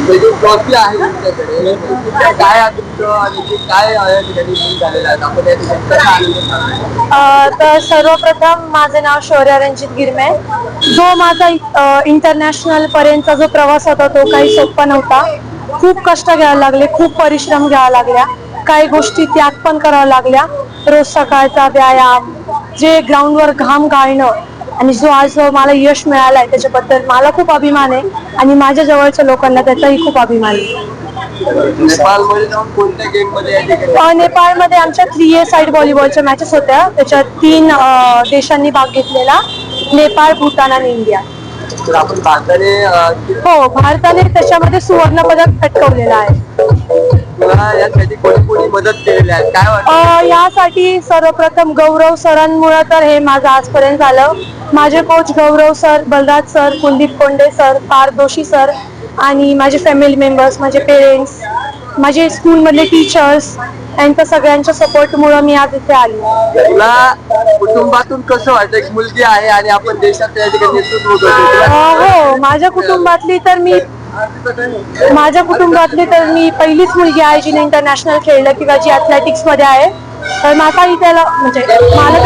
म्हणजे आहे तुमच्याकडे तुमच्या काय आहे तुमचं आणि ते काय आहे ठिकाणी win झालेलं आहे? आपण या ठिकाणी कसा आनंद साजरा अ, तर सर्वप्रथम माझे नाव शौर्य रणजित गिरमे. जो माझा इंटरनॅशनल पर्यंतचा जो प्रवास होता तो काही सोपा नव्हता. खूप कष्ट घ्यायला लागले खूप परिश्रम घ्यावा लागल्या. काही गोष्टी त्याग पण कराव्या लागल्या. रोज सकाळचा व्यायाम जे ग्राउंडवर घाम गाळणं आणि जो आज मला यश मिळालंय त्याच्याबद्दल मला खूप अभिमान आहे आणि माझ्या जवळच्या लोकांना त्याचाही खूप अभिमान आहे. नेपाळमध्ये आमच्या थ्री ए साईड व्हॉलीबॉलच्या मॅचेस होत्या. त्याच्यात तीन देशांनी भाग घेतलेला नेपाळ भूतान आणि इंडिया. हो भारताने त्याच्यामध्ये सुवर्ण पदक पटकवलेलं आहे. यासाठी कोणी कोणी मदत केलेली आहे? काय वाटतं? अ, यासाठी सर्वप्रथम गौरव सरांमुळे तर हे माझं आजपर्यंत झालं. माझे coach Gaurav sir Balraj sir Kuldeep Konde sir पार दोशी सर आणि माझे फॅमिली मेंबर्स माझे पेरेंट्स माझे स्कूलमधले टीचर्स यांच्या सगळ्यांच्या सपोर्टमुळे मी आज इथे आली. तुला कुटुंबातून कसं वाटतं? एक मुलगी आहे आणि आपण देशात या ठिकाणी नेतृत्व करतो अ, तुला हो माझ्या कुटुंबातली तर मी माझ्या कुटुंबातली तर मी पहिलीच मुलगी आहे जिने इंटरनॅशनल खेळलं किंवा जी अथलेटिक्समध्ये आहे. तर माझा इथे म्हणजे मला